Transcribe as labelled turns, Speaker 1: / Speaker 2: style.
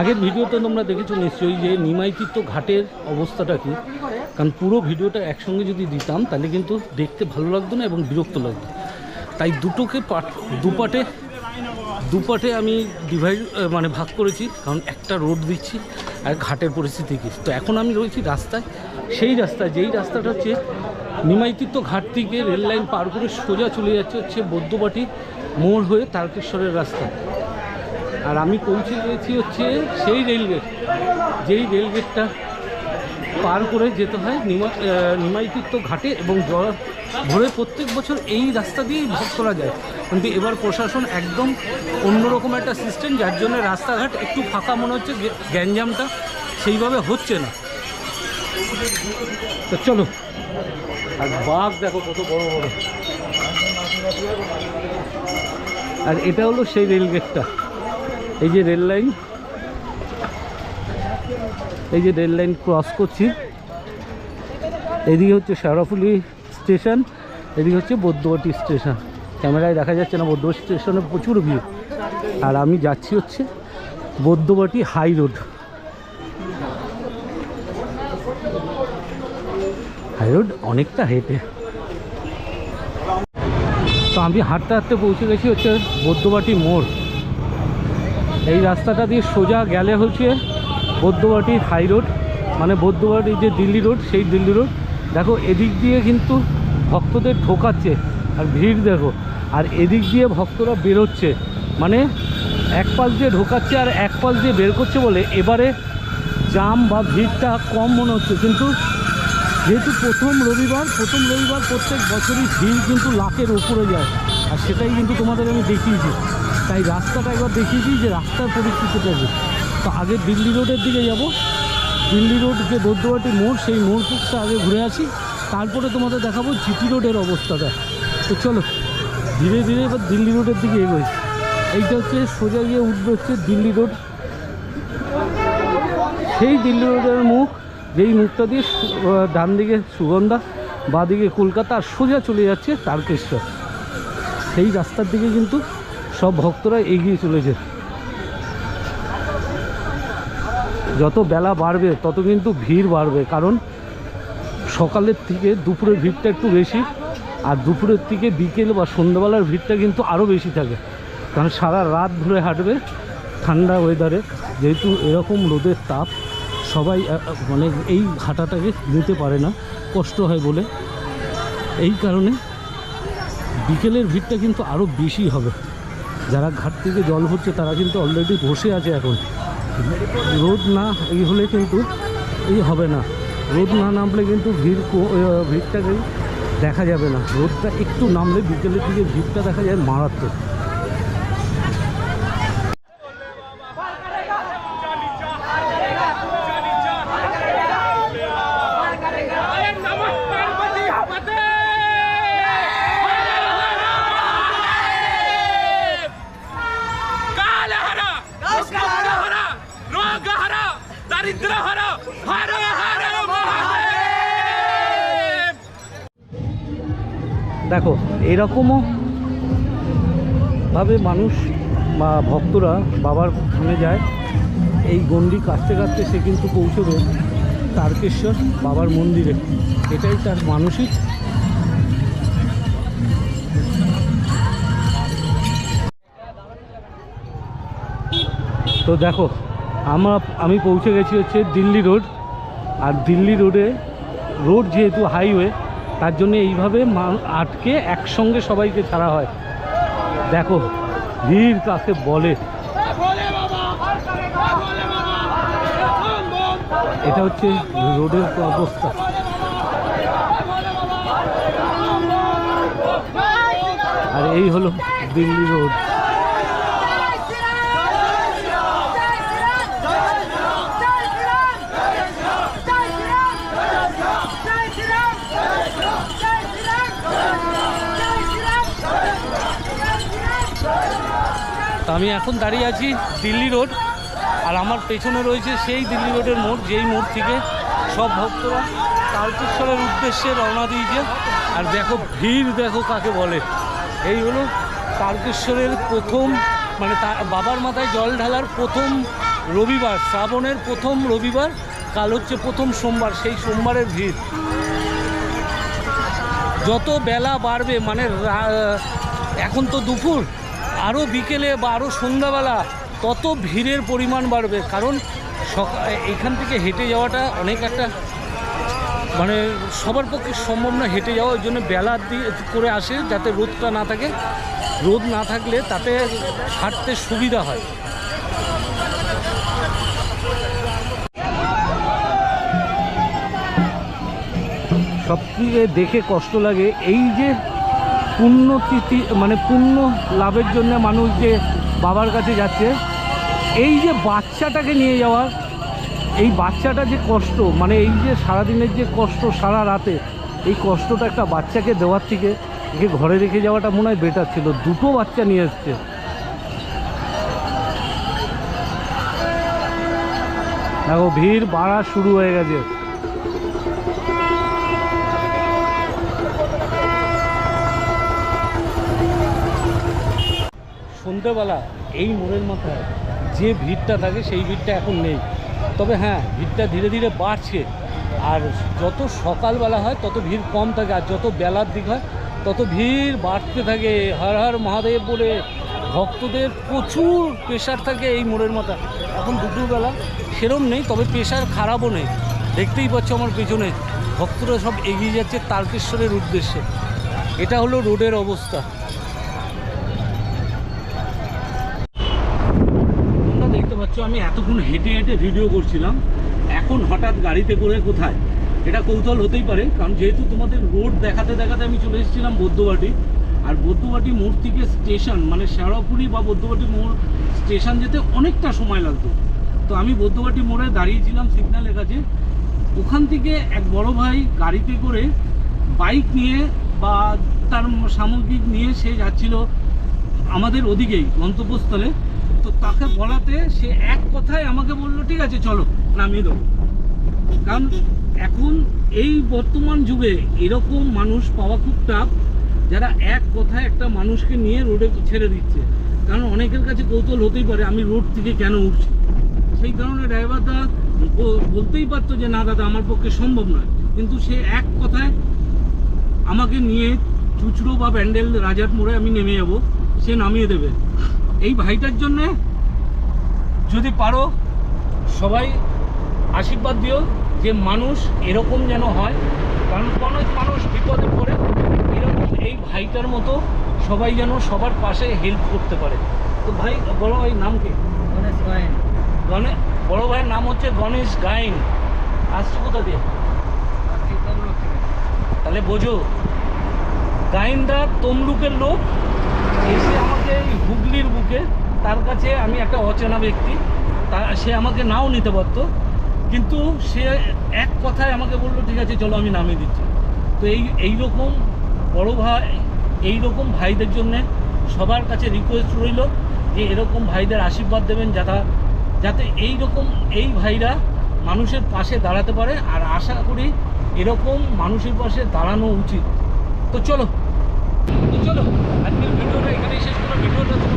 Speaker 1: আগের ভিডিওতে তোমরা দেখেছ নিশ্চয়ই যে নিমাইতীর্থ ঘাটের অবস্থাটা কি? কারণ পুরো ভিডিওটা একসঙ্গে যদি দিতাম, তাহলে কিন্তু দেখতে ভালো লাগতো না এবং বিরক্ত লাগতো। তাই দুটোকে পাট দুপাটে দুপাটে আমি ডিভাইড মানে ভাগ করেছি, কারণ একটা রোড দিচ্ছি আর ঘাটের পরিস্থিতি কি? তো এখন আমি রয়েছি রাস্তায়। সেই রাস্তায়, যেই রাস্তাটা হচ্ছে নিমাইতিত্ব ঘাট থেকে রেল লাইন পার করে সোজা চলে যাচ্ছে হচ্ছে বৌদ্ধবাটি মোড় হয়ে তারকেশ্বরের রাস্তা। আর আমি পৌঁছে গিয়েছি হচ্ছে সেই রেলগেট, যেই রেলগেটটা পার করে যেতে হয় নিমা নিমাইতীর্থ ঘাটে এবং জল ভরে প্রত্যেক বছর এই রাস্তা দিয়েই ভাগ করা যায়। কিন্তু এবার প্রশাসন একদম অন্যরকম একটা সিস্টেম যার জন্য রাস্তাঘাট একটু ফাঁকা মনে হচ্ছে গ্যাঞ্জামটা সেইভাবে হচ্ছে না। তো চলো, আর বাঘ দেখো কত বড় বড়। আর এটা হলো সেই রেলগেটটা। এই যে রেল লাইন, এই যে রেল লাইন ক্রস করছি। এদিকে হচ্ছে শেরাফুলি স্টেশন, এদিকে হচ্ছে বৌদ্ধবাটি স্টেশন। ক্যামেরায় দেখা যাচ্ছে না বৌদ্ধবাটি স্টেশনে প্রচুর ভিড়। আর আমি যাচ্ছি হচ্ছে Bouddhabati high road. High road অনেকটা হেঁটে। তো আমি হাঁটতে হাঁটতে পৌঁছে গেছি হচ্ছে বৌদ্ধবাটি মোড়। এই রাস্তাটা দিয়ে সোজা গেলে হচ্ছে বৌদ্ধবাটি হাই রোড মানে বৌদ্ধবাটি যে দিল্লি রোড, সেই দিল্লি রোড। দেখো, এদিক দিয়ে কিন্তু ভক্তদের ঢোকাচ্ছে আর ভিড় দেখো। আর এদিক দিয়ে ভক্তরা বেরোচ্ছে মানে এক পাশ দিয়ে ঢোকাচ্ছে আর এক পাশ দিয়ে বের করছে বলে এবারে জাম বা ভিড়টা কম মনে হচ্ছে। কিন্তু যেহেতু প্রথম রবিবার প্রথম রবিবার প্রত্যেক বছরই ভিড় কিন্তু লাখের উপরে যায়। আর সেটাই কিন্তু তোমাদের আমি দেখিয়েছি। তাই রাস্তাটা একবার দেখিয়েছি যে রাস্তার পরিস্থিতিটা কি। তো আগে দিল্লি রোডের দিকে যাব। দিল্লি রোড যে বৌদ্ধবাটি মোড়, সেই মোড়টা আগে ঘুরে আসি। তারপরে তোমাদের দেখাবো জিটি রোডের অবস্থাটা তো চলো, ধীরে ধীরে এবার দিল্লি রোডের দিকে এগোই। এইটা হচ্ছে সোজা গিয়ে উঠবে হচ্ছে দিল্লি রোড। সেই দিল্লি রোডের মুখ, যেই মুখটা দিয়ে ডান দিকে সুগন্ধা বাঁদিকে কলকাতা, আর সোজা চলে যাচ্ছে তারকেশ্বর। সেই রাস্তার দিকে কিন্তু সব ভক্তরা এগিয়ে চলেছে। যত বেলা বাড়বে, তত কিন্তু ভিড় বাড়বে। কারণ সকালের থেকে দুপুরের ভিড়টা একটু বেশি, আর দুপুরের থেকে বিকেল বা সন্ধ্যাবেলার ভিড়টা কিন্তু আরও বেশি থাকে। কারণ সারা রাত ধরে হাঁটবে ঠান্ডা ওয়েদারে যেহেতু এরকম রোদের তাপ, সবাই মানে এই হাঁটাটাকে নিতে পারে না, কষ্ট হয় বলে। এই কারণে বিকেলের ভিড়টা কিন্তু আরও বেশি হবে। যারা ঘাট থেকে জল ভরছে, তারা কিন্তু অলরেডি বসে আছে এখন। রোদ না, এই হলে কিন্তু এই হবে না। রোদ না নামলে কিন্তু ভিড় ভিড়টাকেই ভিড়টাকে দেখা যাবে না। রোদটা একটু নামলে বিকেলের দিকে ভিড়টা দেখা যায় মারাত্মক। দেখো, এরকমও ভাবে মানুষ বা ভক্তরা বাবার ধামে যায়। এই গন্ডি কাটতে কাটতে সে কিন্তু পৌঁছবে তারকেশ্বর বাবার মন্দিরে। এটাই তার মানসিক তো দেখো, আমরা, আমি পৌঁছে গেছি হচ্ছে দিল্লি রোড। আর দিল্লি রোডে, রোড যেহেতু হাইওয়ে তার জন্য এইভাবে আটকে একসঙ্গে সবাইকে ছাড়া হয়। দেখো, ভিড় কাকে বলে? এটা হচ্ছে রোডের অবস্থা। আর এই হলো দিল্লি রোড। আমি এখন দাঁড়িয়ে আছি দিল্লি রোড, আর আমার পেছনে রয়েছে সেই দিল্লি রোডের মোড়, যেই মোড় থেকে সব ভক্তরা তারকেশ্বরের উদ্দেশ্যে রওনা দিয়েছে। আর দেখো ভিড় দেখো কাকে বলে। এই হলো তারকেশ্বরের প্রথম মানে তার বাবার মাথায় জল ঢালার প্রথম রবিবার, শ্রাবণের প্রথম রবিবার, কাল হচ্ছে প্রথম সোমবার, সেই সোমবারের ভিড়। যত বেলা বাড়বে মানে এখন তো দুপুর আরও বিকেলে বা আরও সন্ধ্যাবেলা তত ভিড়ের পরিমাণ বাড়বে। কারণ এখান থেকে হেঁটে যাওয়াটা অনেক একটা মানে সবার পক্ষে সম্ভব না হেঁটে যাওয়া, ওই জন্য বেলার দিয়ে করে আসে যাতে রোদটা না থাকে। রোদ না থাকলে তাতে হাঁটতে সুবিধা হয়। সবথেকে দেখে কষ্ট লাগে এই যে পুণ্য তিথি মানে পুণ্য লাভের জন্য মানুষ যে বাবার কাছে যাচ্ছে, এই যে বাচ্চাটাকে নিয়ে যাওয়া, এই বাচ্চাটা যে কষ্ট মানে এই যে সারাদিনের যে কষ্ট সারা রাতে, এই কষ্টটা একটা বাচ্চাকে দেওয়ার থেকে, একে ঘরে রেখে যাওয়াটা মনে হয় বেটার ছিল। দুটো বাচ্চা নিয়ে এসছে। দেখো, ভিড় বাড়া শুরু হয়ে গেছে। সন্ধেবেলা এই মোড়ের মাথায় যে ভিড়টা থাকে সেই ভিড়টা এখন নেই। তবে হ্যাঁ ভিড়টা ধীরে ধীরে বাড়ছে। আর যত সকালবেলা হয়, তত ভিড় কম থাকে। আর যত বেলার দিক হয়, তত ভিড় বাড়তে থাকে। হর হর মহাদেব বলে ভক্তদের প্রচুর প্রেশার থাকে এই মোড়ের মাথা এখন দুপুরবেলা সেরম নেই, তবে প্রেশার খারাপও নেই। দেখতেই পাচ্ছ আমার পেছনে ভক্তরা সব এগিয়ে যাচ্ছে তারকেশ্বরের উদ্দেশ্যে। এটা হলো রোডের অবস্থা। পাচ্ছ আমি এতক্ষণ হেঁটে হেঁটে ভিডিও করছিলাম। এখন হঠাৎ গাড়িতে করে কোথায়? এটা কৌতূহল হতেই পারে, কারণ যেহেতু তোমাদের রোড দেখাতে দেখাতে আমি চলে এসেছিলাম বৌদ্ধবাটি, আর বৌদ্ধবাটি মোড় থেকে স্টেশন মানে শেওড়াপুরি বা বৌদ্ধবাটি মোড় স্টেশন যেতে অনেকটা সময় লাগতো। তো আমি বৌদ্ধবাটি মোড়ে দাঁড়িয়েছিলাম সিগন্যালের কাছে। ওখান থেকে এক বড় ভাই গাড়িতে করে বাইক নিয়ে বা তার সামগ্রিক নিয়ে সে যাচ্ছিল আমাদের ওদিকেই গন্তব্যস্থলে। তো তাকে বলাতে সে এক কথায় আমাকে বলল, ঠিক আছে, চলো, নামিয়ে দেবো। কারণ এখন এই বর্তমান যুগে এরকম মানুষ পাওয়া খুব টাফ যারা এক কথায় একটা মানুষকে নিয়ে রোডে ছেড়ে দিচ্ছে। কারণ অনেকের কাছে কৌতূহল হতেই পারে, আমি রোড থেকে কেন উঠছি? সেই কারণে ড্রাইভারটা বলতেই পারতো যে, না, দাদা, আমার পক্ষে সম্ভব নয়। কিন্তু সে এক কথায় আমাকে নিয়ে চুচড়ো বা ব্যান্ডেল রাজার মোড়ে আমি নেমে যাব, সে নামিয়ে দেবে। এই ভাইটার জন্যে যদি পারো সবাই আশীর্বাদ দিও যে মানুষ এরকম যেন হয়। কারণ কোনো মানুষ বিপদে পড়ে এরকম এই ভাইটার মতো সবাই যেন সবার পাশে হেল্প করতে পারে। তো ভাই বড় ভাই নাম কি?
Speaker 2: গণেশ গায়েন।
Speaker 1: গণে বড় ভাইয়ের নাম হচ্ছে গণেশ গায়েন। আসছে কোথা দিয়ে? তাহলে বোঝো গাইনদা তমলুকের লোক এসে আমাকে এই হুগলির বুকে, তার কাছে আমি একটা অচেনা ব্যক্তি, তা সে আমাকে নাও নিতে পারতো, কিন্তু সে এক কথায় আমাকে বলল, ঠিক আছে, চলো আমি নামিয়ে দিচ্ছি। তো এই এই রকম বড় ভাই, এই রকম ভাইদের জন্যে সবার কাছে রিকোয়েস্ট রইল যে এরকম ভাইদের আশীর্বাদ দেবেন যারা যাতে এই রকম, এই ভাইরা মানুষের পাশে দাঁড়াতে পারে, আর আশা করি এরকম মানুষের পাশে দাঁড়ানো উচিত। তো চলো তো চলো। może